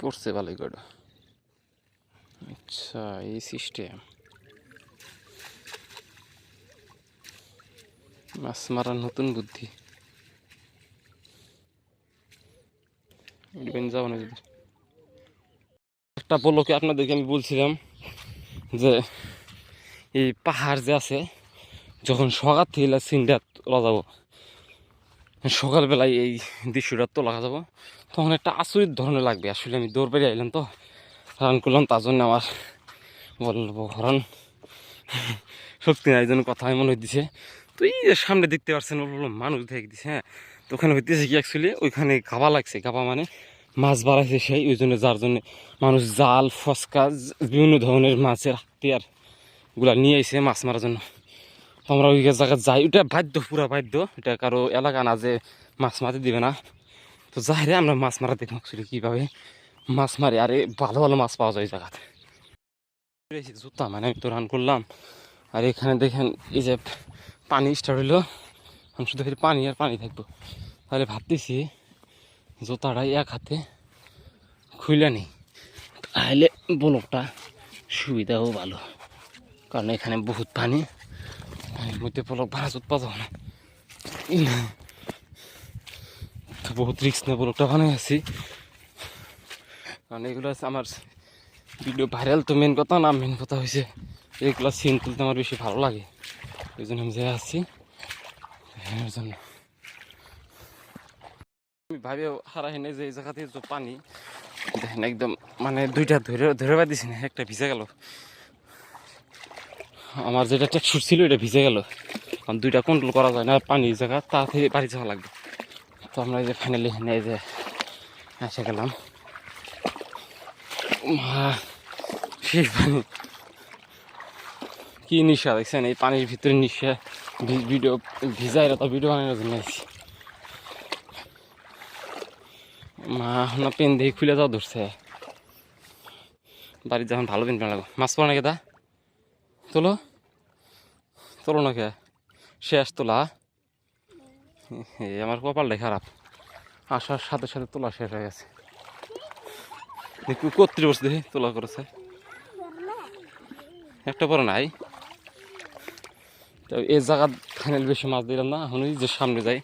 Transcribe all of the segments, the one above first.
পড়ছে ভালোই করে। আচ্ছা এই সিস্টেম মাছ মারার নতুন বুদ্ধি। না একটা পলকে আপনাদেরকে আমি বলছিলাম যে, এই পাহাড় যে আছে, যখন সকাল থেকে সিনটা যাব সকালবেলায় এই দৃশ্যটা তোলা যাব। তখন একটা আচরিত ধরনের লাগবে। আসলে আমি দৌড় বেরিয়ে আইলাম তো। রান করলাম, তার জন্য আমার বলব হরণ শক্তি নাই জন্য কথা মনে হইতেছে। তো এই যে সামনে দেখতে পাচ্ছেন বলল মানুষ দেখে দিছে হ্যাঁ? তো ওখানে হইতেছে কি অ্যাকচুয়ালি ওইখানে গাবা লাগছে। গাবা মানে মাছ বাড়াইছে সেই, ওই জন্য যার জন্য মানুষ জাল, ফসকা বিভিন্ন ধরনের মাছের হাতিয়ারগুলা নিয়ে আইছে মাছ মারার জন্য। তো আমরা ওই জায়গায় যাই। ওটা বাধ্য, পুরা বাধ্য। এটা কারও এলাকা না যে মাছ মারতে দিবে না। তো যাই রে, আমরা মাছ মারা দেখব অ্যাকচুয়ালি কীভাবে। মাছ মারি, আরে ভালো ভালো মাছ পাওয়া যায় ওই জায়গাতে। জুতা মানে আমি তো রান করলাম। আর এখানে দেখেন, এই যে পানি স্টার্ট হইল। আমি শুধু পানি আর পানি থাকব। তাহলে ভাবতেছি জুতাটাই এক হাতে খুইলে নেই। তাহলে বলকটা সুবিধাও ভালো। কারণ এখানে বহুত পানি। পানির মধ্যে পলক ভাড়া জুত পাওয়া যাবে না বহুত রিক্স নিয়ে বলকটা বানাই আছি। কারণ এগুলো আমার ভিডিও ভাইরাল তো মেন কথা না মেন কথা হয়েছে এগুলো সিন তুলতে আমার বেশি ভালো লাগে। ওই জন্য আমি যাই আসছি এর জন্য আমি ভাবে হারা হেনে যে এই জায়গাতে যে পানি দেখেন একদম মানে দুইটা ধরে ধরে পাইতেছি না, একটা ভিজে গেল। আমার যেটা টেকসুর ছিল, এটা ভিজে গেল। কারণ দুইটা কন্ট্রোল করা যায় না পানির জায়গা, তাড়াতাড়ি বাড়ি যাওয়া লাগবে। তো আমরা এই যে ফাইনালি হেনে এই যে এসে গেলাম। সেই পানি? কি নিশা দেখছেন? এই পানির ভিতরে নিশা ভিডিও ভিজাই তো ভিডিও বানানোর জন্য মা না পেন দিয়ে খুলে যাওয়া ধরছে। বাড়ির যখন ভালো পেন পেন মাছ পড়া নাকি দা তোলো। তোলো না কে? শেষ তোলা। এ, আমার কপালটাই খারাপ। আসার সাথে সাথে তোলা শেষ হয়ে গেছে। দেখি, কত্রি বসে দেখি, তোলা করেছে। একটা পরে নাই। তো এই জায়গা বেশি মাছ দিলাম না, এখন যে সামনে যাই।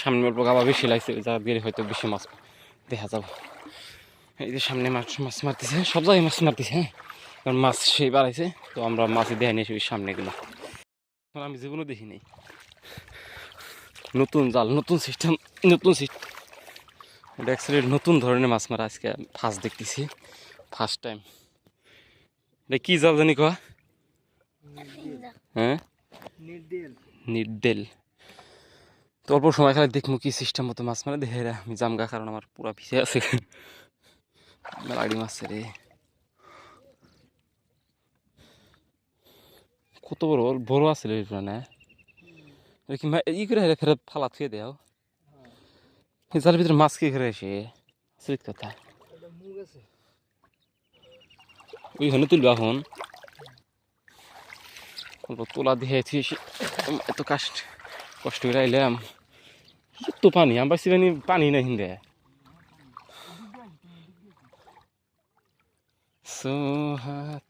সামনে অল্প গাবা বেশি লাগছে, ওই জায়গা হয়তো বেশি মাছ দেখা যাবে। এই যে সামনে মাছ মাছ মারতেছে, সব জায়গায় মাছ মারতেছে হ্যাঁ? কারণ মাছ সেই বাড়াইছে তো আমরা মাছ দেখাই নিয়েছি ওই সামনে গেলো এখন আমি জীবনও দেখি নাই নতুন জাল নতুন সিস্টেম নতুন সিস্টেম এটা অ্যাকচুয়ালি নতুন ধরনের মাছ মারা আজকে ফার্স্ট দেখতেছি ফার্স্ট টাইম এটা কি জাল জানি কয়া? হ্যাঁ? নির্দেল তো অল্প সময় খালি দেখব কি সিস্টেম মতো মাছ মারে দেখে আমি জামগা কারণ আমার পুরা ভিজে আছে। মেলাড়ি মাছ রে। কত বড় বড় আছে রে মানে কি ই করে হেরে ফেরত ফালা থুয়ে দেও জালের ভিতরে মাছ কি করে আসে আসলে কথা। ওইখানে তুলবে এখন অল্প তোলা দিয়েছি এত কষ্ট কষ্ট করে আইলাম। তো পানি পাশে পানি পানি নাই হিন্দে। সোহাত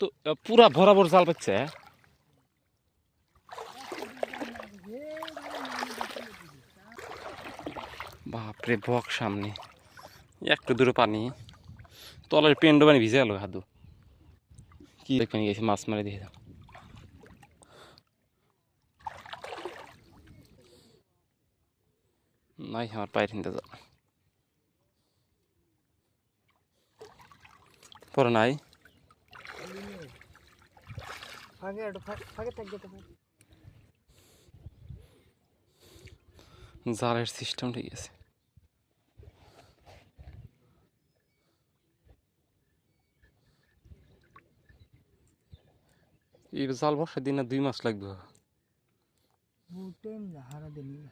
তো পুরা বরাবর জাল পাচ্ছে বাপরে, বক সামনে। একটু দূরে পানি। তলের পেন্ডো পানি ভিজে গেল, হাদু। কি পানি গেছে, মাছ মারে দিয়ে দাও। নাই, আমার পায়ের হিন্দে যাও পরে নাই। ফাঁকে একটু ফাঁকে- জালের সিস্টেম ঠিক আছে। এই জাল বর্ষার দিনে দুই মাস লাগবে। হারা দিন। না।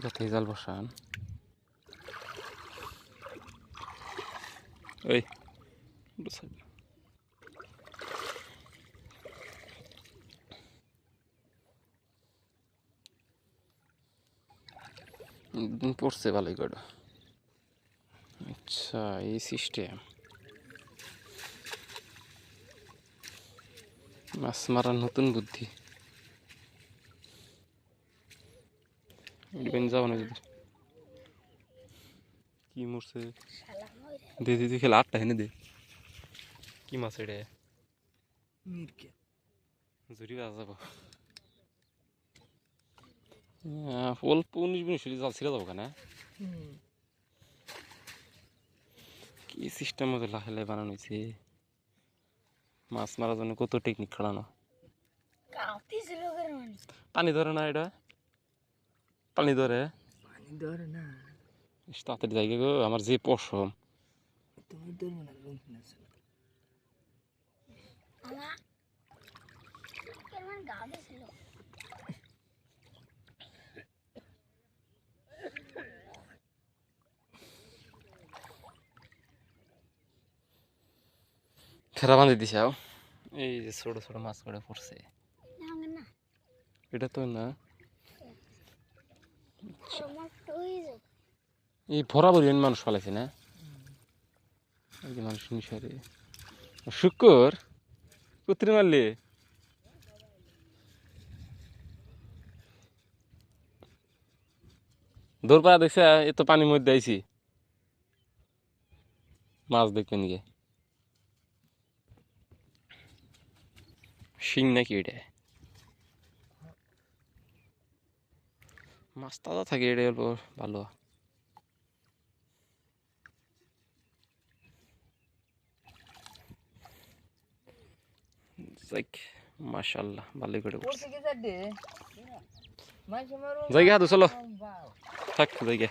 কথা জাল বসান। ওই পড়ছে ভালোই করে। আচ্ছা এই সিস্টেম মাছ মারার নতুন বুদ্ধি। যাব না যদি। কি মরছে? দে দে তুই খেলে আটটা হেনে দে। কি মাছ এটা? জুড়ি বাজা যাব। আহ, অল্প উনিশ মিনিট হলে জাল ছিঁড়ে যাব কেন? কি সিস্টেম মতো লাহে বানানো হয়েছে মাছ মারার জন্য কত টেকনিক খাড়ানো? কাঁপতেছিল করে মানে পানি ধরে না এটা? পানি ধরে? পানি ধরে না। ইস, তাড়াতাড়ি জায়গা গো আমার যে পশম। তুমি ধরবে না লুঙ্কি না ছিল ফেরা বাঁধি দিছে আও। এই যে ছোট ছোট মাছ করে পড়ছে। না না। এটা তো না। এই বরাবরই মানুষ পালাইছে না? এই যে মানুষ নিশারে শুক্কর কুত্রি মারলি? দৌড় পাড়া দেখছে এ তো পানির মধ্যে আইছি। মাছ দেখবেন গিয়ে। শিং নাকি এটা? মাছ তাজা থাকে এটা অল্প ভালো যাক মাশাল্লাহ ভালোই করে জায়গা হাতে চলো। থাক জায়গা